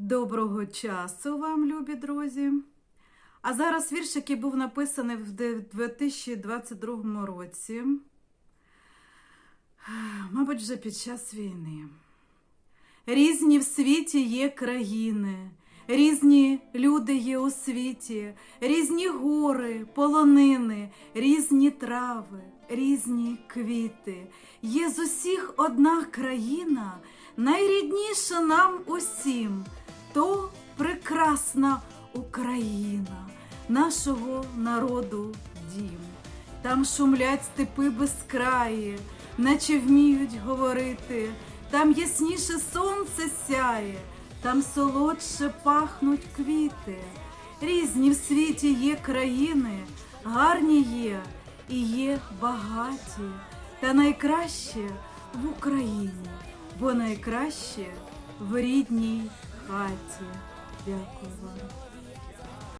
Доброго часу вам, любі друзі. А зараз вірш, який був написаний в 2022 році, мабуть, вже під час війни. Різні в світі є країни, різні люди є у світі, різні гори, полонини, різні трави, різні квіти. Є з усіх одна країна, найрідніша нам усім, то прекрасна Україна, нашого народу дім. Там шумлять степи безкраї, наче вміють говорити, там ясніше сонце сяє, там солодше пахнуть квіти. Різні в світі є країни, гарні є і є багаті, та найкраще в Україні, бо найкраще в рідній хаті. Дякую вам.